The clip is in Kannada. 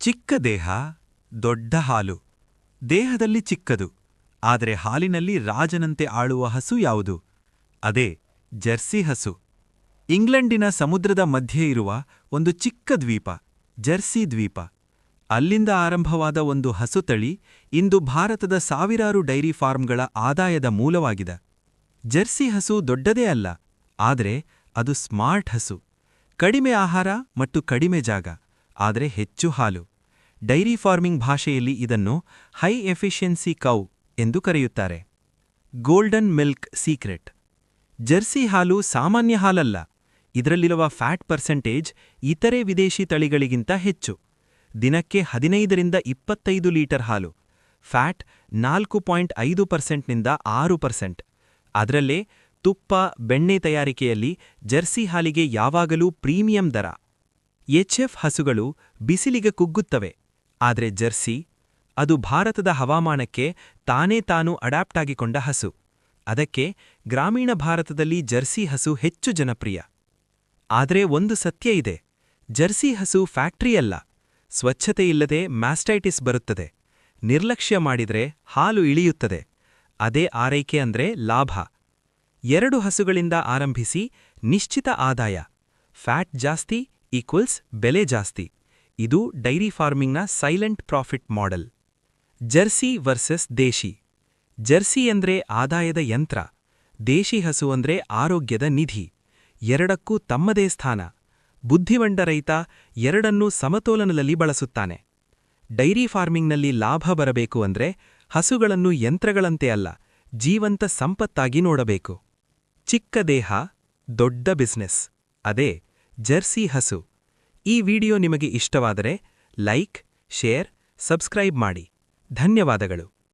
ಚಿಕ್ಕ ದೇಹ, ದೊಡ್ಡ ಹಾಲು. ದೇಹದಲ್ಲಿ ಚಿಕ್ಕದು, ಆದರೆ ಹಾಲಿನಲ್ಲಿ ರಾಜನಂತೆ ಆಳುವ ಹಸು ಯಾವುದು? ಅದೇ, ಜರ್ಸಿ ಹಸು. ಇಂಗ್ಲೆಂಡಿನ ಸಮುದ್ರದ ಮಧ್ಯೆ ಇರುವ ಒಂದು ಚಿಕ್ಕ ದ್ವೀಪ, ಜರ್ಸಿ ದ್ವೀಪ. ಅಲ್ಲಿಂದ ಆರಂಭವಾದ ಒಂದು ಹಸು ತಳಿ ಇಂದು ಭಾರತದ ಸಾವಿರಾರು ಡೈರಿ ಫಾರ್ಮ್ಗಳ ಆದಾಯದ ಮೂಲವಾಗಿದೆ. ಜರ್ಸಿ ಹಸು ದೊಡ್ಡದೇ ಅಲ್ಲ, ಆದರೆ ಅದು ಸ್ಮಾರ್ಟ್ ಹಸು. ಕಡಿಮೆ ಆಹಾರ ಮತ್ತು ಕಡಿಮೆ ಜಾಗ, ಆದರೆ ಹೆಚ್ಚು ಹಾಲು. ಡೈರಿ ಫಾರ್ಮಿಂಗ್ ಭಾಷೆಯಲ್ಲಿ ಇದನ್ನು ಹೈ ಎಫಿಷಿಯನ್ಸಿ ಕೌ ಎಂದು ಕರೆಯುತ್ತಾರೆ. Golden milk secret. ಜರ್ಸಿ ಹಾಲು ಸಾಮಾನ್ಯ ಹಾಲಲ್ಲ. ಇದರಲ್ಲಿರುವ ಫ್ಯಾಟ್ ಪರ್ಸೆಂಟೇಜ್ ಇತರೆ ವಿದೇಶಿ ತಳಿಗಳಿಗಿಂತ ಹೆಚ್ಚು. ದಿನಕ್ಕೆ ಹದಿನೈದರಿಂದ ಇಪ್ಪತ್ತೈದು ಲೀಟರ್ ಹಾಲು. ಫ್ಯಾಟ್ ನಾಲ್ಕು ಪಾಯಿಂಟ್ ಐದು ಪರ್ಸೆಂಟ್ನಿಂದ ಆರು ಪರ್ಸೆಂಟ್. ಅದರಲ್ಲೇ ತುಪ್ಪ, ಬೆಣ್ಣೆ ತಯಾರಿಕೆಯಲ್ಲಿ ಜರ್ಸಿ ಹಾಲಿಗೆ ಯಾವಾಗಲೂ ಪ್ರೀಮಿಯಂ ದರ. ಎಚ್ಎಫ್ ಹಸುಗಳು ಬಿಸಿಲಿಗೆ ಕುಗ್ಗುತ್ತವೆ. ಆದರೆ ಜರ್ಸಿ, ಅದು ಭಾರತದ ಹವಾಮಾನಕ್ಕೆ ತಾನೇ ತಾನು ಅಡಾಪ್ಟ್ ಆಗಿಕೊಂಡ ಹಸು. ಅದಕ್ಕೆ ಗ್ರಾಮೀಣ ಭಾರತದಲ್ಲಿ ಜರ್ಸಿ ಹಸು ಹೆಚ್ಚು ಜನಪ್ರಿಯ. ಆದರೆ ಒಂದು ಸತ್ಯ ಇದೆ, ಜರ್ಸಿ ಹಸು ಫ್ಯಾಕ್ಟ್ರಿಯಲ್ಲ ಸ್ವಚ್ಛತೆಯಿಲ್ಲದೆ ಮ್ಯಾಸ್ಟೈಟಿಸ್ ಬರುತ್ತದೆ, ನಿರ್ಲಕ್ಷ್ಯ ಮಾಡಿದರೆ ಹಾಲು ಇಳಿಯುತ್ತದೆ, ಅದೇ ಆರೈಕೆ ಅಂದ್ರೆ ಲಾಭ. ಎರಡು ಹಸುಗಳಿಂದ ಆರಂಭಿಸಿ ನಿಶ್ಚಿತ ಆದಾಯ, ಫ್ಯಾಟ್ ಜಾಸ್ತಿ ಈಕ್ವಲ್ಸ್ ಬೆಲೆ ಜಾಸ್ತಿ. ಇದು dairy ಫಾರ್ಮಿಂಗ್ನ silent profit model. Jersey versus ದೇಶಿ. ಜರ್ಸಿ ಎಂದ್ರೆ ಆದಾಯದ ಯಂತ್ರ, ದೇಶಿ ಹಸು ಅಂದ್ರೆ ಆರೋಗ್ಯದ ನಿಧಿ. ಎರಡಕ್ಕೂ ತಮ್ಮದೇ ಸ್ಥಾನ. ಬುದ್ಧಿವಂಡ ರೈತ ಎರಡನ್ನೂ ಸಮತೋಲನದಲ್ಲಿ ಬಳಸುತ್ತಾನೆ. ಡೈರಿ ಫಾರ್ಮಿಂಗ್ನಲ್ಲಿ ಲಾಭ ಬರಬೇಕು ಅಂದ್ರೆ ಹಸುಗಳನ್ನು ಯಂತ್ರಗಳಂತೆ ಅಲ್ಲ, ಜೀವಂತ ಸಂಪತ್ತಾಗಿ ನೋಡಬೇಕು. ಚಿಕ್ಕ ದೇಹ, ದೊಡ್ಡ ಬಿಸ್ನೆಸ್. ಅದೇ ಜರ್ಸಿ ಹಸು. ಈ ವಿಡಿಯೋ ನಿಮಗೆ ಇಷ್ಟವಾದರೆ ಲೈಕ್ ಶೇರ್ ಸಬ್ಸ್ಕ್ರೈಬ್ ಮಾಡಿ. ಧನ್ಯವಾದಗಳು.